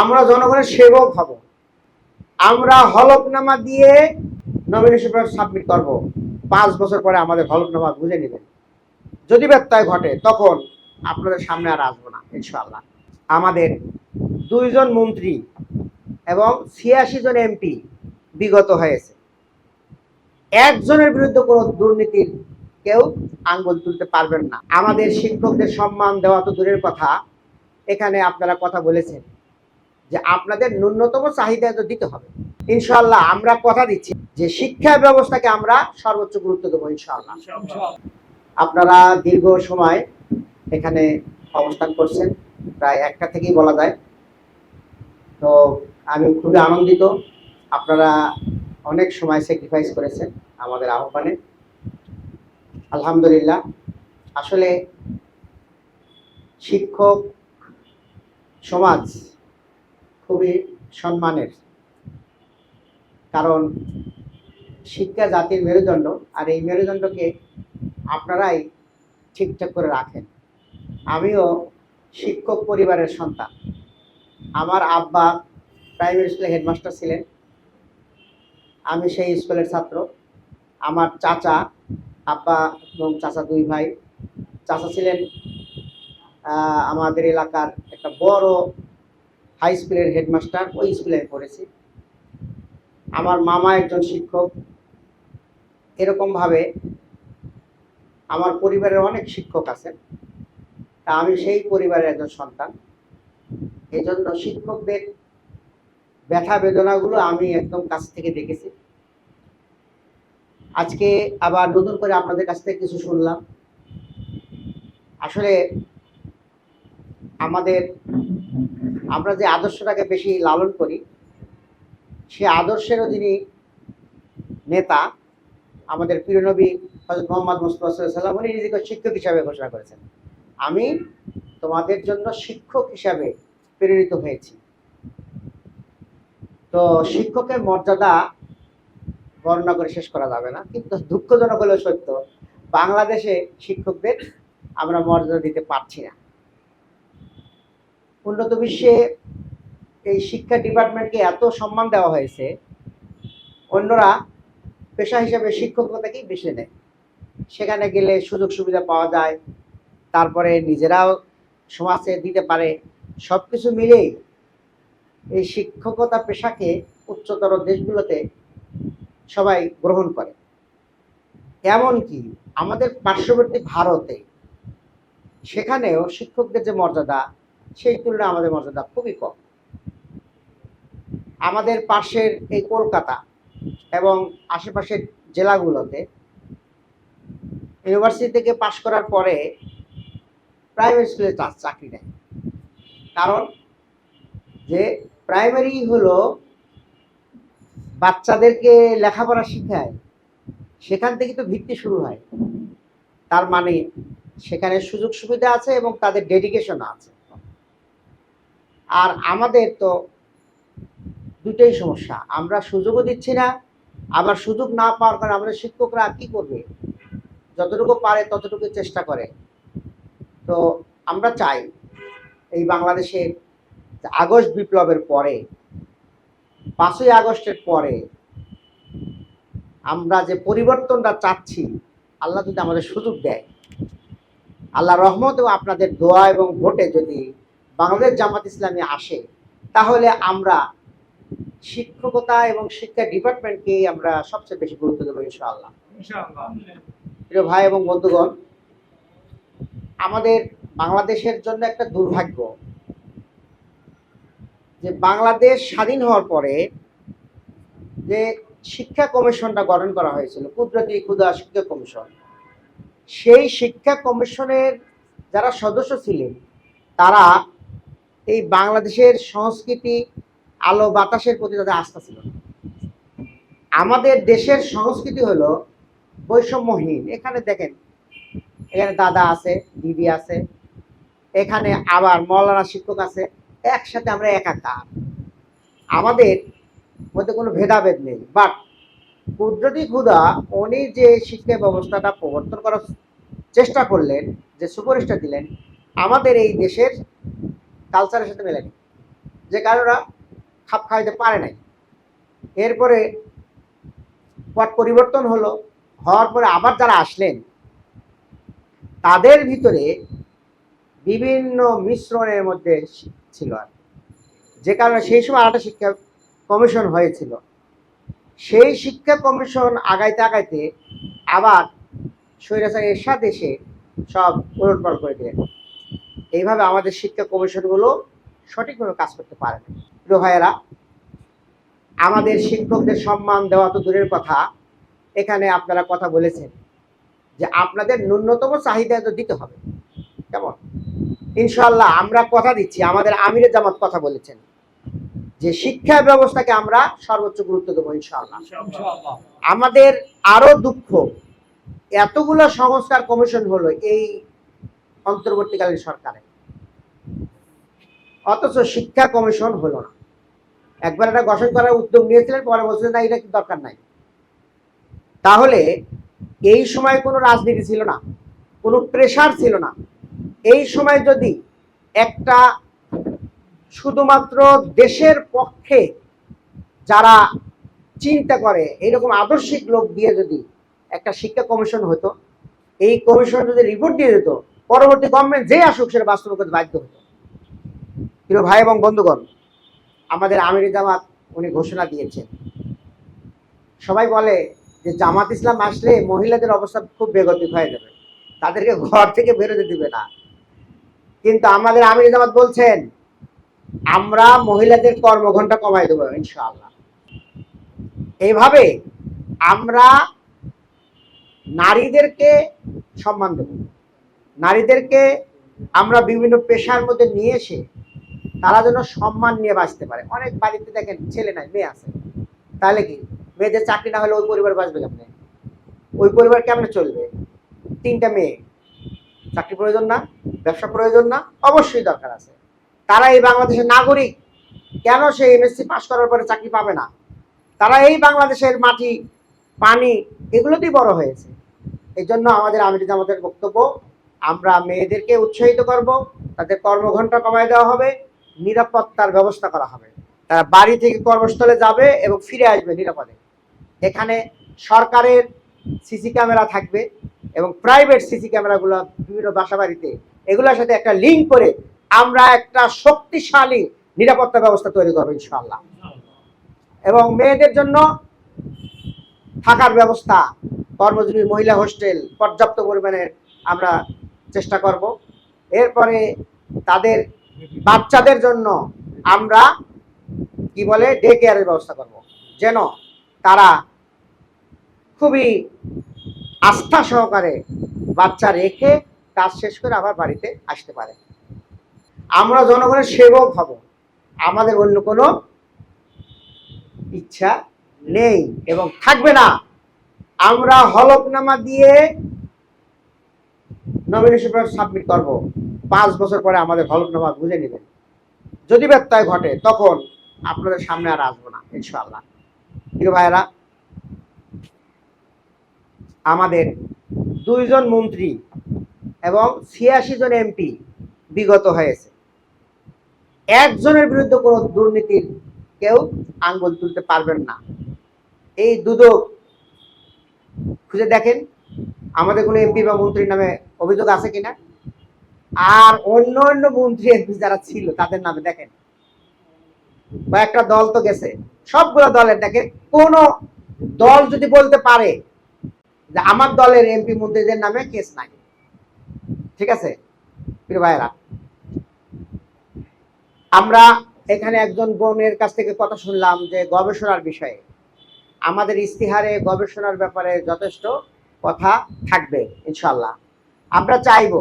আমরা জনগণের সেবক হব। আমরা হলফনামা দিয়ে নমিনেশন সাবমিট করব। পাঁচ বছর পরে আমাদের হলফনামা বুঝে নেবেন। যদি ব্যত্যয় ঘটে, তখন আপনাদের সামনে আর আসব না, ইনশাআল্লাহ। আমাদের দুইজন মন্ত্রী এবং ছিয়াশি জন এমপি বিগত হয়েছে। একজনের বিরুদ্ধে কোনো দুর্নীতির কেউ আঙ্গুল তুলতে পারবেন না। আমাদের শিক্ষকদের সম্মান দেওয়া তো দূরের কথা। এখানে আপনারা কথা বলেছেন। যে আপনাদের ন্যূনতম চাহিদা তো দিতে হবে। ইনশাআল্লাহ আমরা কথা দিচ্ছি যে শিক্ষা ব্যবস্থাকে আমরা সর্বোচ্চ গুরুত্ব দেবো ইনশাআল্লাহ। আপনারা দীর্ঘ সময় এখানে অবস্থান করছেন প্রায় একটা থেকেই বলা যায়। তো আমি খুবই আনন্দিত আপনারা অনেক সময় স্যাক্রিফাইস করেছেন আমাদের আহ্বানে। আলহামদুলিল্লাহ আসলে শিক্ষক সমাজ খুবই সম্মানের। কারণ শিক্ষা জাতির মেরুদণ্ড আর এই মেরুদণ্ডকে আপনারাই ঠিকঠাক করে রাখেন। আমিও শিক্ষক পরিবারের সন্তান। আমার আব্বা প্রাইমারি স্কুলে হেডমাস্টার ছিলেন। আমি সেই স্কুলের ছাত্র। আমার চাচা, আব্বা এবং চাচা দুই ভাই। চাচা ছিলেন আমাদের এলাকার একটা বড় হাই স্কুলের হেডমাস্টার ওই স্কুলে পড়েছি। আমার মামা একজন শিক্ষক। এরকমভাবে আমার পরিবারের অনেক শিক্ষক আছেন। তা আমি সেই পরিবারের একজন সন্তান। এই জন্য শিক্ষকদের ব্যথা বেদনাগুলো আমি একদম কাছ থেকে দেখেছি। আজকে আবার নতুন করে আপনাদের কাছ থেকে কিছু শুনলাম। আসলে আমাদের আমরা যে আদর্শটাকে বেশি লালন করি, সে আদর্শেরও যিনি নেতা, আমাদের প্রিয় নবী হজরত মোহাম্মদ মুস্তফা সাল্লাম উনি নিজেকে শিক্ষক হিসাবে ঘোষণা করেছেন। আমি তোমাদের জন্য শিক্ষক হিসাবে প্রেরিত হয়েছি। তো শিক্ষকের মর্যাদা বর্ণনা করে শেষ করা যাবে না, কিন্তু দুঃখজনক হলেও সত্য, বাংলাদেশে শিক্ষকদের আমরা মর্যাদা দিতে পারছি না। উন্নত বিশ্বে এই শিক্ষা ডিপার্টমেন্টকে এত সম্মান দেওয়া হয়েছে, অন্যরা পেশা হিসেবে শিক্ষকতাকেই বেছে নেয়। সেখানে গেলে সুযোগ সুবিধা পাওয়া যায়, তারপরে নিজেরাও সমাজে দিতে পারে। সব কিছু মিলেই এই শিক্ষকতা পেশাকে উচ্চতর দেশগুলোতে সবাই গ্রহণ করে। এমনকি আমাদের পার্শ্ববর্তী ভারতে সেখানেও শিক্ষকদের যে মর্যাদা সেই তুলনায় আমাদের মর্যাদা খুবই কম। আমাদের পাশের এই কলকাতা এবং আশেপাশের জেলাগুলোতে ইউনিভার্সিটি থেকে পাশ করার পরে প্রাইমারি স্কুলে চাকরি নেয় কারণ যে প্রাইমারি হলো বাচ্চাদেরকে লেখাপড়া শেখায়, সেখান থেকে তো ভিত্তি শুরু হয়। তার মানে সেখানে সুযোগ সুবিধা আছে এবং তাদের ডেডিকেশন আছে। আর আমাদের তো দুটোই সমস্যা। আমরা সুযোগও দিচ্ছি না, আবার সুযোগ না পাওয়ার কারণে আমাদের শিক্ষকরা কি করবে? যতটুকু পারে ততটুকু চেষ্টা করে। তো আমরা চাই এই বাংলাদেশে আগস্ট বিপ্লবের পরে, পাঁচই আগস্টের পরে আমরা যে পরিবর্তনটা চাচ্ছি, আল্লাহ যদি আমাদের সুযোগ দেয়। আল্লাহ রহমত এবং আপনাদের দোয়া এবং ভোটে যদি বাংলাদেশ জামাত ইসলামী আসে তাহলে আমরা শিক্ষকতা এবং শিক্ষা ডিপার্টমেন্টকেই আমরা সবচেয়ে বেশি গুরুত্ব দেবো ইনশাআল্লাহ। প্রিয় ভাই এবং বন্ধুগণ আমাদের বাংলাদেশের জন্য একটা দুর্ভাগ্য যে বাংলাদেশ স্বাধীন হওয়ার পরে যে শিক্ষা কমিশনটা গঠন করা হয়েছিল কুদরতি ক্ষুদা শিক্ষা কমিশন সেই শিক্ষা কমিশনের যারা সদস্য ছিলেন তারা এই বাংলাদেশের সংস্কৃতি, আলো, বাতাসের প্রতি তাদের আস্থা ছিল আমাদের দেশের সংস্কৃতি হলো বৈষম্যহীন। এখানে দেখেন, এখানে দাদা আছে, দিদি আছে, এখানে আবার মৌলানা শিক্ষক আছে, একসাথে আমরা একাকার। আমাদের মধ্যে কোনো ভেদাভেদ নেই। বাট কুদরতি খুদা উনি যে শিক্ষা ব্যবস্থাটা প্রবর্তন করার চেষ্টা করলেন, যে সুপারিশটা দিলেন, আমাদের এই দেশের কালচারের সাথে মেলেনি যে কারোরা খাপ খাইতে পারে নাই। এরপরে পট পরিবর্তন হলো, হওয়ার পরে আবার যারা আসলেন, তাদের ভিতরে বিভিন্ন মিশ্রণের মধ্যে ছিল আর যে কারণে সেই সময় আরেকটা শিক্ষা কমিশন হয়েছিল। সেই শিক্ষা কমিশন আগাইতে আগাইতে আবার স্বৈরাচার এরশাদ এসে সব উলটপাল করে দিলেন। এইভাবে আমাদের শিক্ষা কমিশনগুলো সঠিকভাবে কাজ করতে পারে না। আমাদের শিক্ষকদের সম্মান দেওয়া তো দূরের কথা। এখানে আপনারা কথা বলেছেন যে আপনাদের ন্যূনতম চাহিদা তো দিতে হবে। কেমন? ইনশাল্লাহ আমরা কথা দিচ্ছি আমাদের আমিরের জামাত কথা বলেছেন যে শিক্ষা ব্যবস্থাকে আমরা সর্বোচ্চ গুরুত্ব দেবো ইনশাল্লাহ আমাদের আরও দুঃখ এতগুলো সংস্কার কমিশন হলো এই অন্তর্বর্তীকালীন সরকারে অথচ শিক্ষা কমিশন হলো না। একবার একটা গঠন করার উদ্যোগ নিয়েছিলেন, পরে বলছিলেন, না, এটা দরকার নাই। তাহলে এই সময় কোনো রাজনীতি ছিল না, কোনো প্রেশার ছিল না। এই সময় যদি একটা শুধুমাত্র দেশের পক্ষে যারা চিন্তা করে এইরকম আদর্শিক লোক দিয়ে যদি একটা শিক্ষা কমিশন হতো, এই কমিশন যদি রিপোর্ট দিয়ে দিত, পরবর্তী গভর্নমেন্ট যে আসুক, সেটা বাস্তব করতে বাধ্য হতো। প্রিয় ভাই এবং বন্ধুগণ, আমাদের আমির জামাত উনি ঘোষণা দিয়েছেন। সবাই বলে যে জামাত ইসলাম আসলে মহিলাদের অবস্থা খুব বেগতিক হয়ে যাবে। তাদেরকে ঘর থেকে বেরোতে দিবে না। কিন্তু আমাদের আমির জামাত বলছেন, আমরা মহিলাদের কর্মঘণ্টা কমাই দেবো ইনশাআল্লাহ। এইভাবে আমরা নারীদেরকে সম্মান দেব। নারীদেরকে আমরা বিভিন্ন পেশার মধ্যে নিয়ে এসে তারা যেন সম্মান নিয়ে বাঁচতে পারে। অনেক বাড়িতে দেখেন ছেলে নাই, মেয়ে আছে। তাহলে কি? মেয়েদের চাকরি না হলে ওই পরিবার বাঁচবে কেমনে? ওই পরিবার কেমনে চলবে? তিনটা মেয়ে। চাকরি প্রয়োজন না, ব্যবসা প্রয়োজন না, অবশ্যই দরকার আছে। তারা এই বাংলাদেশের নাগরিক। কেন সে এমএসসি পাশ করার পরে চাকরি পাবে না? তারা এই বাংলাদেশের মাটি, পানি এগুলোতেই বড় হয়েছে। এই জন্য আমাদের আমির জামাতের বক্তব্য, আমরা মেয়েদেরকে উৎসাহিত করব, তাদের কর্মঘণ্টা কমায় দেওয়া হবে। নিরাপত্তার ব্যবস্থা করা হবে। তারা বাড়ি থেকে কর্মস্থলে যাবে এবং ফিরে আসবে নিরাপদে। এখানে সরকারের সিসি ক্যামেরা থাকবে এবং প্রাইভেট সিসি ক্যামেরাগুলো বিভিন্ন বাসা বাড়িতে এগুলোর সাথে একটা লিঙ্ক করে আমরা একটা শক্তিশালী নিরাপত্তা ব্যবস্থা তৈরি করব ইনশাআল্লাহ। এবং মেয়েদের জন্য থাকার ব্যবস্থা, কর্মজীবী মহিলা হোস্টেল পর্যাপ্ত পরিমাণের আমরা চেষ্টা করব। এরপরে তাদের বাচ্চাদের জন্য আমরা কি বলে ডে কেয়ারের ব্যবস্থা করব। যেন তারা খুবই আস্থা সহকারে বাচ্চা রেখে কাজ শেষ করে আবার বাড়িতে আসতে পারে। আমরা জনগণের সেবক হব। আমাদের অন্য কোনো ইচ্ছা নেই এবং থাকবে না। আমরা হলফনামা দিয়ে নমিনেশন সাবমিট করব। পাঁচ বছর পরে আমাদের হলফনামা বুঝে নেবেন যদি ব্যত্যয় ঘটে, তখন আপনাদের সামনে আর আসব না, ইনশাআল্লাহ। প্রিয় ভাইয়েরা, আমাদের দুইজন মন্ত্রী এবং ছিয়াশি জন এমপি বিগত হয়েছে। একজনের বিরুদ্ধে কোনো দুর্নীতির কেউ আঙ্গুল তুলতে পারবেন না। এই দুদক, খুঁজে দেখেন, আমাদের কোনো এমপি বা মন্ত্রীর নামে অভিযোগ আছে কিনা? আর অন্য অন্য মন্ত্রী এমপি যারা ছিল, তাদের নামে দেখেন। কয়েকটা দল তো গেছে। সবগুলো দলের দেখেন, কোন দল যদি বলতে পারে যে আমার দলের এমপি মন্ত্রীদের নামে কেস নাই। ঠিক আছে? প্রিয় ভাইয়েরা, আমরা এখানে একজন বোনের কাছ থেকে কথা শুনলাম যে গবেষণার বিষয়ে। আমাদের ইস্তিহারে গবেষণার ব্যাপারে যথেষ্ট কথা থাকবে ইনশাল্লাহ আমরা চাইব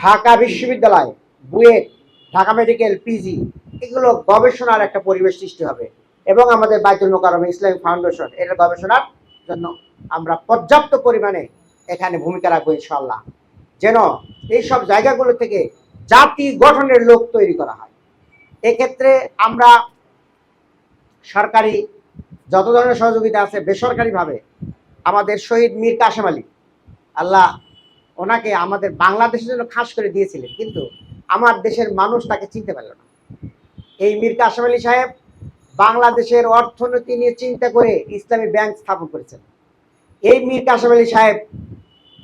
ঢাকা বিশ্ববিদ্যালয়, বুয়েট, ঢাকা মেডিকেল, পিজি, এগুলো গবেষণার একটা পরিবেশ সৃষ্টি হবে। এবং আমাদের বাইতুল মোকারম ইসলামিক ফাউন্ডেশন এর গবেষণার জন্য আমরা পর্যাপ্ত পরিমাণে এখানে ভূমিকা রাখব ইনশাল্লাহ যেন এইসব জায়গাগুলো থেকে জাতি গঠনের লোক তৈরি করা হয়। এক্ষেত্রে আমরা সরকারি যত ধরনের সহযোগিতা আছে, বেসরকারিভাবে আমাদের শহীদ মীর কাশেম আলী, আল্লাহ ওনাকে আমাদের বাংলাদেশের জন্য খাস করে দিয়েছিলেন, কিন্তু আমার দেশের মানুষ তাকে চিনতে পারল না। এই মীর কাসেম আলী সাহেব বাংলাদেশের অর্থনীতি নিয়ে চিন্তা করে ইসলামী ব্যাংক স্থাপন করেছেন। এই মীর কাসেম আলী সাহেব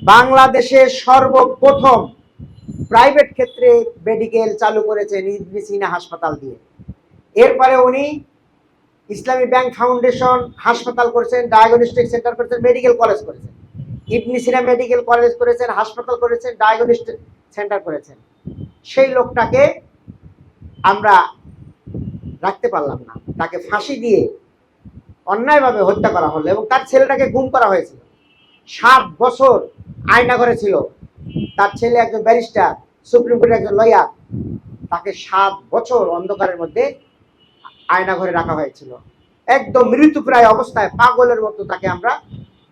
বাংলাদেশের সর্বপ্রথম প্রাইভেট ক্ষেত্রে মেডিকেল চালু করেছেন ইবনে সিনা হাসপাতাল দিয়ে। এরপরে উনি ইসলামী ব্যাংক ফাউন্ডেশন হাসপাতাল করেছেন, ডায়াগনস্টিক সেন্টার করেছেন, মেডিকেল কলেজ করেছেন। ইবনি সিনা মেডিকেল কলেজ করেছেন, হাসপাতাল করেছেন ডায়াগনস্টিক সেন্টার করেছেন। সেই লোকটাকে আমরা রাখতে পারলাম না। তাকে ফাঁসি দিয়ে অন্যায়ভাবে হত্যা করা হলো এবং তার ছেলেটাকে গুম করা হয়েছিল। সাত বছর আয়না ঘরে ছিল। তার ছেলে একজন ব্যারিস্টার, সুপ্রিম কোর্টের একজন লয়ার। তাকে সাত বছর অন্ধকারের মধ্যে আয়না ঘরে রাখা হয়েছিল। একদম মৃত্যুপ্রায় অবস্থায় পাগলের মতো তাকে আমরা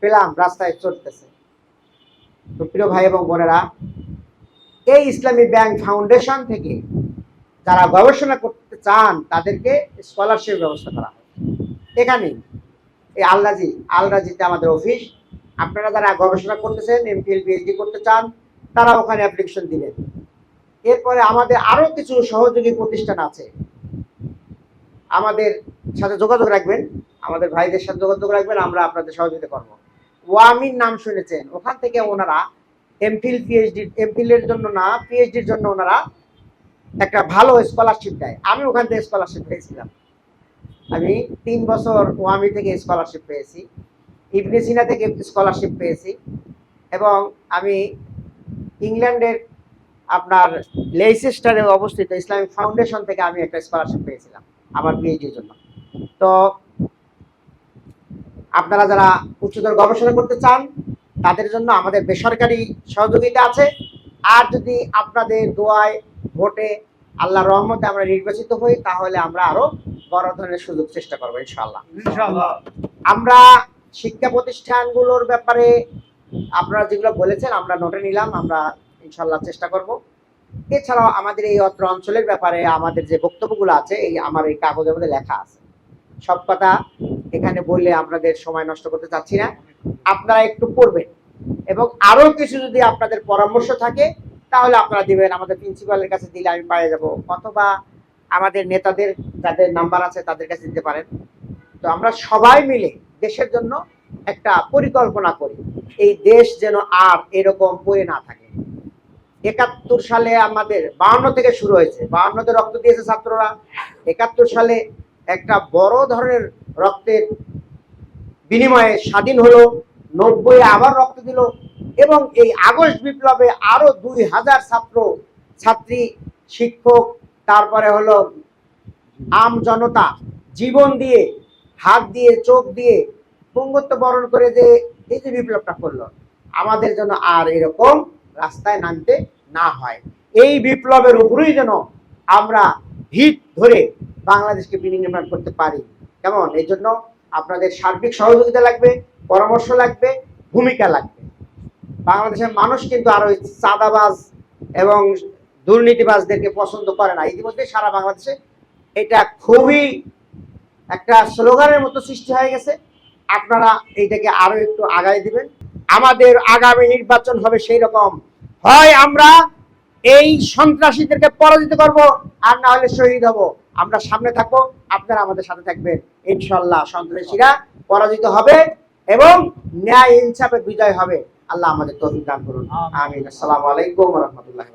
পেলাম, রাস্তায় চলতেছে। তো প্রিয় ভাই এবং বোনেরা, এই ইসলামী ব্যাংক ফাউন্ডেশন থেকে যারা গবেষণা করতে চান, তাদেরকে স্কলারশিপ ব্যবস্থা করা হয়। এখানে এই আলরাজি, আলরাজিতে আমাদের অফিস আপনারা যারা গবেষণা করতেছেন এমপিএল পিএইচডি করতে চান, তারা ওখানে অ্যাপ্লিকেশন দিবেন। এরপরে আমাদের আরও কিছু সহযোগী প্রতিষ্ঠান আছে। আমাদের সাথে যোগাযোগ রাখবেন, আমাদের ভাইদের সাথে যোগাযোগ রাখবেন, আমরা আপনাদের সহযোগিতা করব। ওয়ামিন নাম শুনেছেন। ওখান থেকে ওনারা এমফিল পিএইচডি এমফিলের জন্য না পিএইচডির জন্য ওনারা একটা ভালো স্কলারশিপ দেয়। আমি ওখান থেকে স্কলারশিপ পেয়েছিলাম। আমি তিন বছর ওয়ামি থেকে স্কলারশিপ পেয়েছি। ইবনে সিনা থেকে স্কলারশিপ পেয়েছি। এবং আমি ইংল্যান্ডের আপনার লেইসেস্টারে অবস্থিত ইসলামিক ফাউন্ডেশন থেকে আমি একটা স্কলারশিপ পেয়েছিলাম, আমার পিএইচডির জন্য। তো আপনারা যারা উচ্চতর গবেষণা করতে চান তাদের জন্য আমাদের বেসরকারি সহযোগিতা আছে। আর যদি আপনাদের দোয়ায় ভোটে আল্লাহ রহমতে আমরা নির্বাচিত হই তাহলে আমরা আরও বড় ধরনের সুযোগ চেষ্টা করব ইনশাল্লাহ আমরা শিক্ষা প্রতিষ্ঠানগুলোর ব্যাপারে আপনারা যেগুলো বলেছেন আমরা নোটে নিলাম আমরা ইনশাল্লাহ চেষ্টা করব। এছাড়াও আমাদের এই অত্র অঞ্চলের ব্যাপারে আমাদের যে বক্তব্যগুলো আছে এই আমার এই কাগজের মধ্যে লেখা আছে। সব কথা এখানে বললে আপনাদের সময় নষ্ট করতে চাচ্ছি না। আপনারা একটু পড়বেন। এবং আরও কিছু যদি আপনাদের পরামর্শ থাকে, তাহলে আপনারা দিবেন। আমাদের প্রিন্সিপালের কাছে দিলে আমি পাই যাব। অথবা আমাদের নেতাদের যাদের নাম্বার আছে, তাদের কাছে দিতে পারেন। তো আমরা সবাই মিলে দেশের জন্য একটা পরিকল্পনা করি। এই দেশ যেন আর এরকম পড়ে না থাকে। একাত্তর সালে আমাদের বাউন্ন থেকে শুরু হয়েছে। বাউন্নতে রক্ত দিয়েছে ছাত্ররা। একাত্তর সালে একটা বড় ধরনের রক্তের বিনিময়ে স্বাধীন হলো নব্বই আবার রক্ত দিল এবং এই আগস্ট বিপ্লবে আরও দুই হাজার ছাত্র, ছাত্রী, শিক্ষক, তারপরে হলো আম জনতা জীবন দিয়ে, হাত দিয়ে, চোখ দিয়ে পঙ্গত্ব বরণ করে যে এই যে বিপ্লবটা করল, আমাদের যেন আর এরকম রাস্তায় নামতে না হয়। এই বিপ্লবের উপরেই যেন আমরা ভিত ধরে বাংলাদেশকে বিনির্মাণ করতে পারি। কেমন? এই জন্য আপনাদের সার্বিক সহযোগিতা লাগবে, পরামর্শ লাগবে, ভূমিকা লাগবে। বাংলাদেশের মানুষ কিন্তু আরও চাঁদাবাজ এবং দুর্নীতিবাজদেরকে পছন্দ করে না। ইতিমধ্যে সারা বাংলাদেশে এটা খুবই একটা স্লোগানের মতো সৃষ্টি হয়ে গেছে। আপনারা এইটাকে আরও একটু আগায় দিবেন। আমাদের আগামী নির্বাচন হবে সেই রকম। হয় আমরা এই সন্ত্রাসীদেরকে পরাজিত করব, আর না হলে শহীদ হব। আমরা সামনে থাকব আপনারা আমাদের সাথে থাকবেন। ইনশাল্লাহ সন্ত্রাসীরা পরাজিত হবে এবং ন্যায় ইনসাফের বিজয় হবে। আল্লাহ আমাদের তৌফিক দান করুন। আমিন। আসসালামু আলাইকুম রহমতুল্লাহ